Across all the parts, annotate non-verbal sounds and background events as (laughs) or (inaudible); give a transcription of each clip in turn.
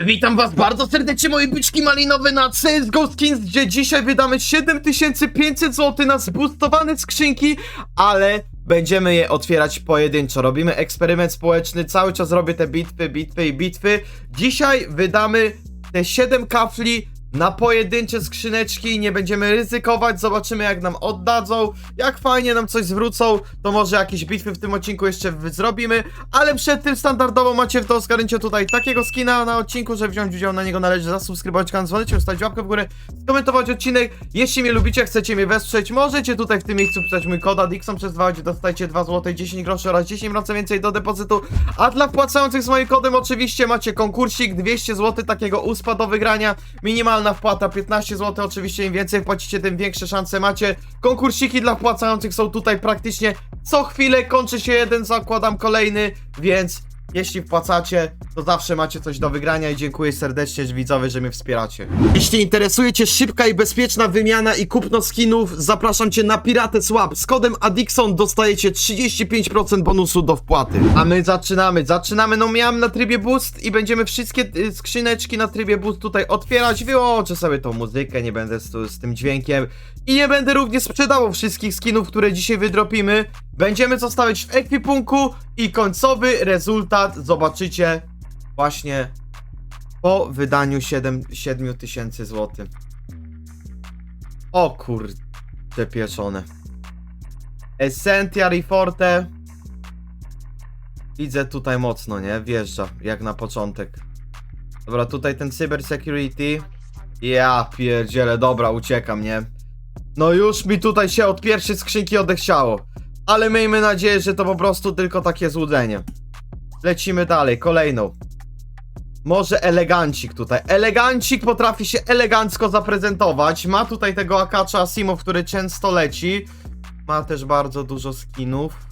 Witam was bardzo serdecznie moje byczki malinowe na CSGO Skins, gdzie dzisiaj wydamy 7500 zł na zboostowane skrzynki, ale będziemy je otwierać pojedynczo. Robimy eksperyment społeczny, cały czas robię te bitwy, bitwy i bitwy. Dzisiaj wydamy te 7 kafli na pojedyncze skrzyneczki nie będziemy ryzykować, zobaczymy jak nam oddadzą, jak fajnie nam coś zwrócą, to może jakieś bitwy w tym odcinku jeszcze zrobimy, ale przed tym standardowo macie w zgarnięcie tutaj takiego skina na odcinku, że wziąć udział na niego należy zasubskrybować kanał, dzwonicie, ustawić łapkę w górę, skomentować odcinek, jeśli mnie lubicie, chcecie mnie wesprzeć, możecie tutaj w tym miejscu wpisać mój koda Dixon przez 2, gdzie dostajecie 2 zł, 10 groszy oraz 10 razy więcej do depozytu, a dla wpłacających z moim kodem oczywiście macie konkursik 200 zł takiego uspa do wygrania, minimalna wpłata 15 zł, oczywiście im więcej wpłacicie, tym większe szanse macie. Konkursiki dla wpłacających są tutaj praktycznie co chwilę, kończy się jeden, zakładam kolejny, więc jeśli wpłacacie, to zawsze macie coś do wygrania i dziękuję serdecznie widzowie, że mnie wspieracie. Jeśli interesuje Cię szybka i bezpieczna wymiana i kupno skinów, zapraszam Cię na Piratę Swap. Z kodem Adixon dostajecie 35% bonusu do wpłaty. A my zaczynamy, zaczynamy, no miałem na trybie boost i będziemy wszystkie y, skrzyneczki na trybie boost tutaj otwierać. Wyłączę sobie tą muzykę, nie będę z, z tym dźwiękiem. I nie będę również sprzedawał wszystkich skinów, które dzisiaj wydropimy. Będziemy zostawiać w ekwipunku i końcowy rezultat zobaczycie właśnie po wydaniu 7 7000 zł. O kurde pieczone. Essentia Reforte. Widzę tutaj mocno, nie? Wjeżdża, jak na początek. Dobra, tutaj ten Cyber Security. Ja pierdzielę, dobra, uciekam, nie? No już mi tutaj się od pierwszej skrzynki odechciało. Ale miejmy nadzieję, że to po prostu tylko takie złudzenie. Lecimy dalej, kolejną. Może elegancik tutaj. Elegancik potrafi się elegancko zaprezentować. Ma tutaj tego Akacza Asimov, który często leci. Ma też bardzo dużo skinów.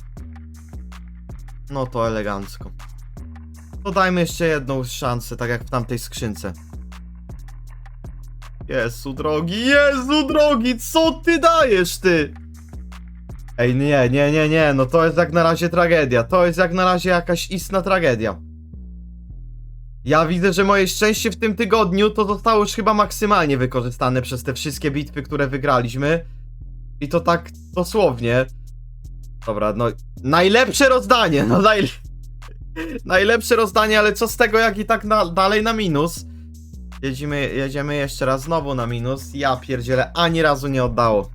No to elegancko. Dodajmy jeszcze jedną szansę, tak jak w tamtej skrzynce. Jezu drogi, Jezu drogi, co ty dajesz ty? Ej, nie, nie, nie, nie, no to jest jak na razie tragedia. To jest jak na razie jakaś istna tragedia. Ja widzę, że moje szczęście w tym tygodniu to zostało już chyba maksymalnie wykorzystane przez te wszystkie bitwy, które wygraliśmy. I to tak dosłownie. Dobra, no najlepsze rozdanie, no (laughs) naj... najlepsze rozdanie, ale co z tego jak i tak na, dalej na minus. Jedziemy, jedziemy jeszcze raz znowu na minus. Ja pierdzielę, ani razu nie oddało.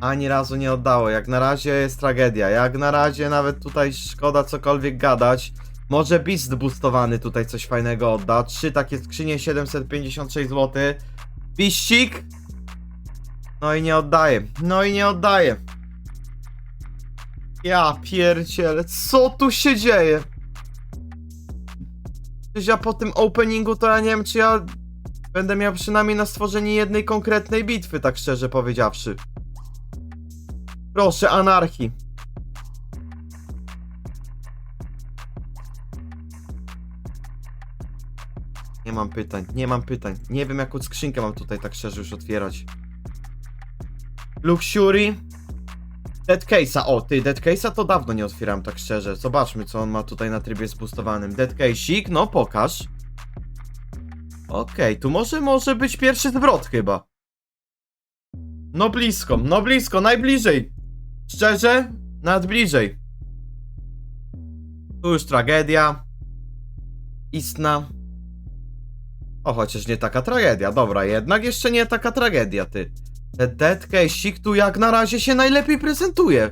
Ani razu nie oddało. Jak na razie jest tragedia. Jak na razie nawet tutaj szkoda cokolwiek gadać. Może Beast boostowany tutaj coś fajnego odda. Trzy takie skrzynie 756 zł. Biścik. No i nie oddaje. No i nie oddaje. Ja pierdzielę, co tu się dzieje? Przecież ja po tym openingu to ja nie wiem, czy ja będę miał przynajmniej na stworzenie jednej konkretnej bitwy, tak szczerze powiedziawszy. Proszę, anarchii. Nie mam pytań, nie mam pytań. Nie wiem, jaką skrzynkę mam tutaj tak szczerze już otwierać. Luxury. Dead Case'a, o ty, Dead Case'a to dawno nie otwieram tak szczerze. Zobaczmy, co on ma tutaj na trybie zboostowanym. Dead Case'ik, no pokaż. Okej, tu może, może być pierwszy zwrot chyba. No blisko, no blisko, najbliżej. Szczerze, nawet bliżej. Tu już tragedia. Istna. O, chociaż nie taka tragedia. Dobra, jednak jeszcze nie taka tragedia, ty. Ten Dead Case'ik tu jak na razie się najlepiej prezentuje.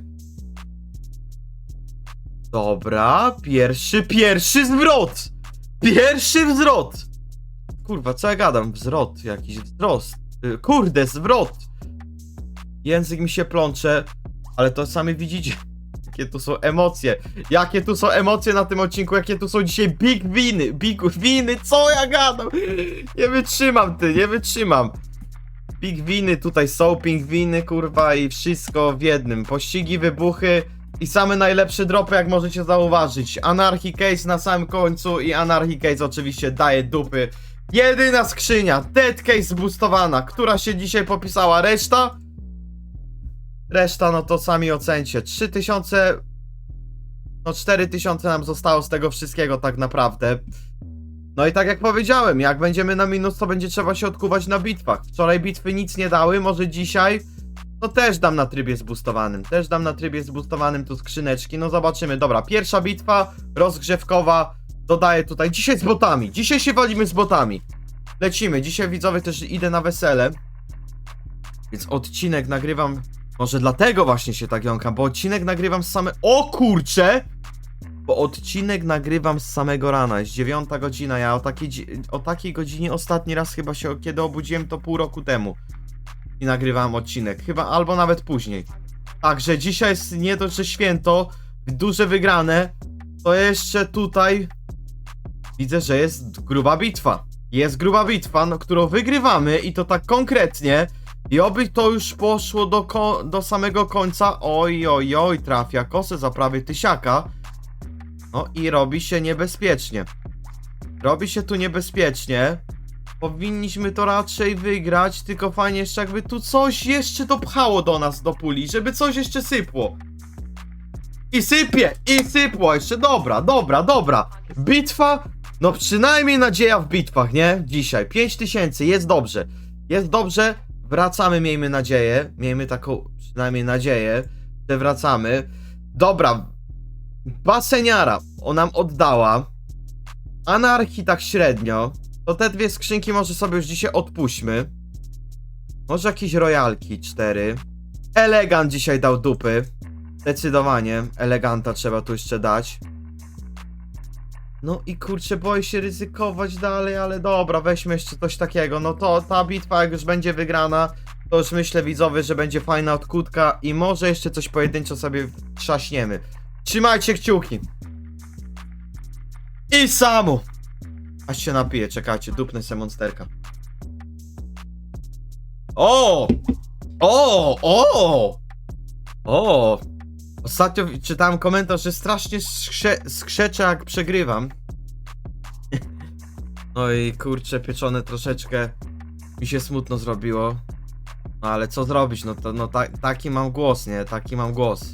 Dobra, pierwszy, pierwszy zwrot! Pierwszy zwrot! Kurwa, co ja gadam? Wzrot, jakiś wzrost. Y, Kurde, zwrot! Język mi się plącze, ale to sami widzicie. Jakie tu są emocje. Jakie tu są emocje na tym odcinku, jakie tu są dzisiaj big winy. Big winy, co ja gadam? Nie wytrzymam, ty, nie wytrzymam. Pingwiny tutaj są, pingwiny, kurwa, i wszystko w jednym. Pościgi, wybuchy i same najlepsze dropy, jak możecie zauważyć. Anarchy Case na samym końcu i Anarchy Case oczywiście daje dupy. Jedyna skrzynia, Dead Case boostowana, która się dzisiaj popisała. Reszta? Reszta, no to sami ocencie. 3000... No 4000 nam zostało z tego wszystkiego tak naprawdę. No i tak jak powiedziałem, jak będziemy na minus, to będzie trzeba się odkuwać na bitwach. Wczoraj bitwy nic nie dały, może dzisiaj to też dam na trybie zboostowanym. Też dam na trybie zboostowanym tu skrzyneczki. No zobaczymy. Dobra, pierwsza bitwa rozgrzewkowa. Dodaję tutaj. Dzisiaj z botami. Dzisiaj się walimy z botami. Lecimy. Dzisiaj widzowie też idę na wesele. Więc odcinek nagrywam. Może dlatego właśnie się tak jąkam, bo odcinek nagrywam z same. O kurcze! Bo odcinek nagrywam z samego rana. Jest dziewiąta godzina. Ja o takiej, o takiej godzinie ostatni raz chyba się kiedy obudziłem to pół roku temu i nagrywałem odcinek. Chyba albo nawet później. Także dzisiaj jest nie dość, że święto, duże wygrane, to jeszcze tutaj widzę, że jest gruba bitwa. Jest gruba bitwa, no, którą wygrywamy i to tak konkretnie. I oby to już poszło do, do samego końca. Oj, oj, oj, trafia kosę za prawie tysiaka. No i robi się niebezpiecznie. Robi się tu niebezpiecznie. Powinniśmy to raczej wygrać, tylko fajnie jeszcze jakby tu coś jeszcze dopchało do nas do puli, żeby coś jeszcze sypło. I sypie, i sypło jeszcze, dobra, dobra, dobra. Bitwa, no przynajmniej nadzieja w bitwach, nie? Dzisiaj, 5000, jest dobrze. Jest dobrze, wracamy, miejmy nadzieję, miejmy taką przynajmniej nadzieję, że wracamy. Dobra, baseniara, ona nam oddała. Anarchii tak średnio. To te dwie skrzynki może sobie już dzisiaj odpuśćmy. Może jakieś royalki, cztery. Elegant dzisiaj dał dupy. Zdecydowanie. Eleganta trzeba tu jeszcze dać. No i kurczę, boję się ryzykować dalej, ale dobra, weźmy jeszcze coś takiego. No to ta bitwa, jak już będzie wygrana, to już myślę, widzowie, że będzie fajna odkutka i może jeszcze coś pojedynczo sobie trzaśniemy. Trzymajcie kciuki. I samu! Aż się napiję, czekajcie, dupnę se monsterka. O! O! O! O! Ostatnio czytałem komentarz, że strasznie skrze skrzeczę jak przegrywam. No i kurczę, pieczone troszeczkę mi się smutno zrobiło. No ale co zrobić, no to no ta taki mam głos, nie? Taki mam głos.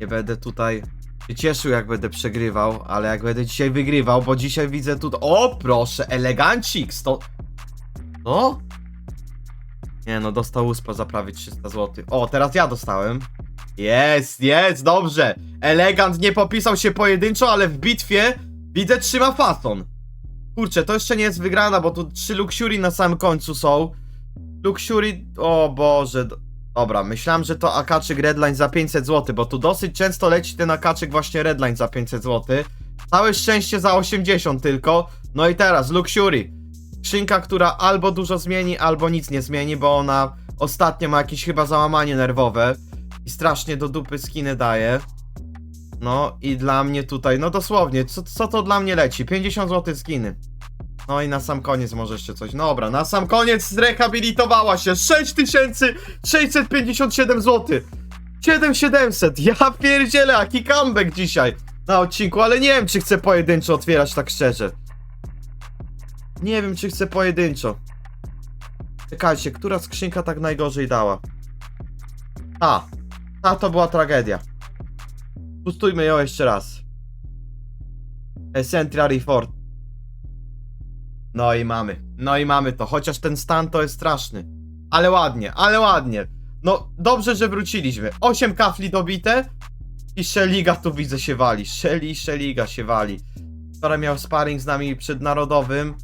Nie będę tutaj się cieszył jak będę przegrywał, ale jak będę dzisiaj wygrywał, bo dzisiaj widzę tu... O proszę, elegancik, sto... No? Nie no, dostał uspa za prawie 300 zł. O, teraz ja dostałem. Jest, jest, dobrze. Elegant nie popisał się pojedynczo, ale w bitwie widzę trzyma fason. Kurczę, to jeszcze nie jest wygrana, bo tu trzy Luxury na samym końcu są. Luxury, o Boże. do- Dobra, myślałem, że to akaczyk Redline za 500 zł, bo tu dosyć często leci ten akaczyk właśnie Redline za 500 zł. Całe szczęście za 80 tylko. No i teraz Luxury. Skrzynka, która albo dużo zmieni, albo nic nie zmieni, bo ona ostatnio ma jakieś chyba załamanie nerwowe i strasznie do dupy skiny daje. No i dla mnie tutaj, no dosłownie, co, co to dla mnie leci? 50 zł skiny. No i na sam koniec może jeszcze coś. Dobra, na sam koniec zrehabilitowała się. 6657 zł. 7700. Ja pierdzielę, jaki comeback dzisiaj na odcinku, ale nie wiem, czy chcę pojedynczo otwierać tak szczerze. Nie wiem, czy chcę pojedynczo. Czekajcie, która skrzynka tak najgorzej dała? Ta. Ta to była tragedia. Pustujmy ją jeszcze raz. Eccentrary Ford. No i mamy. No i mamy to. Chociaż ten stan to jest straszny. Ale ładnie, ale ładnie. No dobrze, że wróciliśmy. 8 kafli dobite. I Szeliga tu widzę się wali. Szeli, Szeliga się wali. Wczoraj miał sparring z nami przed narodowym.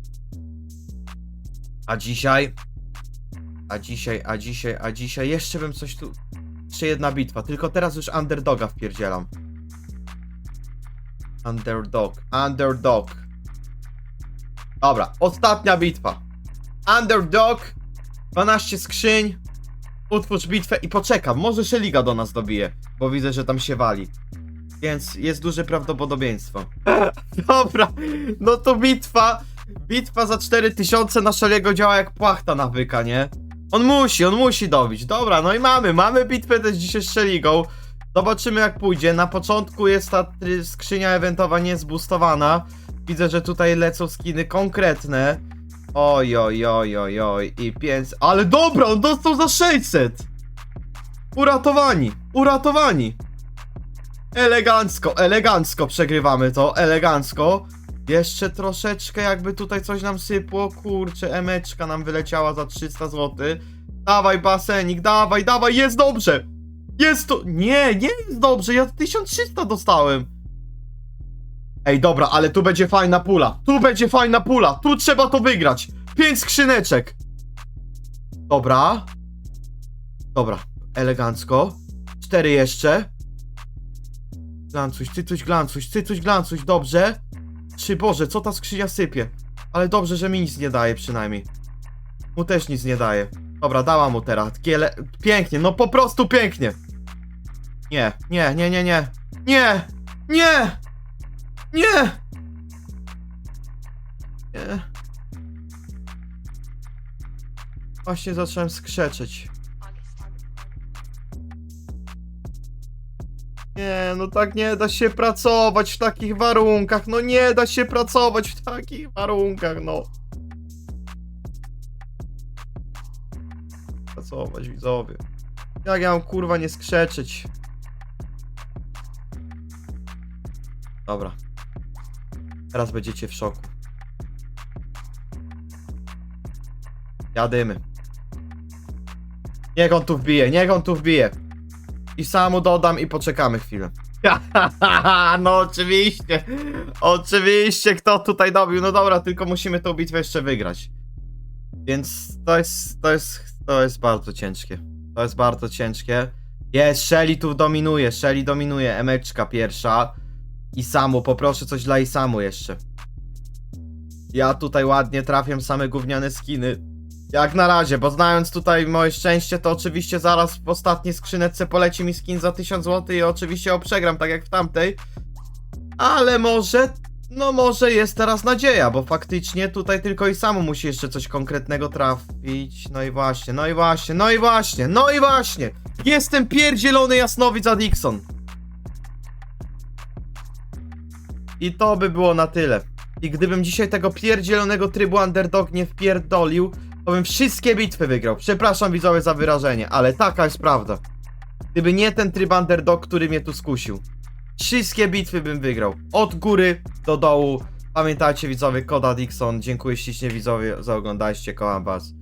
A dzisiaj. A dzisiaj, a dzisiaj, a dzisiaj. Jeszcze bym coś tu. Jeszcze jedna bitwa. Tylko teraz już underdoga wpierdzielam. Underdog. Underdog. Dobra, ostatnia bitwa. Underdog. 12 skrzyń. Utwórz bitwę i poczekam. Może Szeliga do nas dobije, bo widzę, że tam się wali. Więc jest duże prawdopodobieństwo. (laughs) Dobra, no to bitwa. Bitwa za 4000 na Szeliego działa jak płachta na wyka, nie? On musi, on musi dobić. Dobra, no i mamy, mamy bitwę też dzisiaj z Szeligą. Zobaczymy jak pójdzie. Na początku jest ta skrzynia eventowa niezboostowana. Widzę, że tutaj lecą skiny konkretne. Oj, oj, oj, oj, oj. I 5. Ale dobra, on dostał za 600. Uratowani, uratowani. Elegancko, elegancko przegrywamy to, elegancko. Jeszcze troszeczkę, jakby tutaj coś nam sypło. Kurczę, emeczka nam wyleciała za 300 zł. Dawaj, basenik, dawaj, dawaj, jest dobrze! Jest to. Nie, nie jest dobrze, ja 1300 dostałem. Ej, dobra, ale tu będzie fajna pula. Tu będzie fajna pula. Tu trzeba to wygrać. Pięć skrzyneczek. Dobra. Dobra, elegancko. Cztery jeszcze. Glancuś, cycuś, glancuś, cycuś, glancuś, dobrze. Trzy, Boże, co ta skrzynia sypie? Ale dobrze, że mi nic nie daje przynajmniej. Mu też nic nie daje. Dobra, dała mu teraz. Giele... Pięknie, no po prostu pięknie. Nie, nie, nie, nie, nie. Nie! Nie! Nie! Nie. Właśnie zacząłem skrzeczeć. Nie, no tak nie da się pracować w takich warunkach. No nie da się pracować w takich warunkach, no. Pracować, widzowie. Jak ja mam kurwa nie skrzeczeć? Dobra. Teraz będziecie w szoku. Jadymy. Niech on tu wbije, niech on tu wbije. I samu dodam i poczekamy chwilę. (laughs) no oczywiście. Oczywiście, kto tutaj dobił. No dobra, tylko musimy tą bitwę jeszcze wygrać. Więc to jest, to jest, to jest bardzo ciężkie. To jest bardzo ciężkie. Jest, Shelly tu dominuje, Shelly dominuje. Emeczka pierwsza. I Samu, poproszę coś dla Isamu jeszcze. Ja tutaj ładnie trafiam same gówniane skiny. Jak na razie, bo znając tutaj moje szczęście, to oczywiście zaraz w ostatniej skrzyneczce poleci mi skin za 1000 zł i oczywiście ją przegram, tak jak w tamtej. Ale może, no może jest teraz nadzieja, bo faktycznie tutaj tylko i samo musi jeszcze coś konkretnego trafić. No i właśnie, no i właśnie, no i właśnie, no i właśnie! Jestem pierdzielony jasnowic za Dixon. I to by było na tyle. I gdybym dzisiaj tego pierdzielonego trybu underdog nie wpierdolił, bym wszystkie bitwy wygrał. Przepraszam widzowie za wyrażenie, ale taka jest prawda. Gdyby nie ten tryb underdog, który mnie tu skusił. Wszystkie bitwy bym wygrał. Od góry do dołu. Pamiętajcie widzowie, Koda Dixon. Dziękuję ślicznie widzowie za oglądajcie. Kocham was.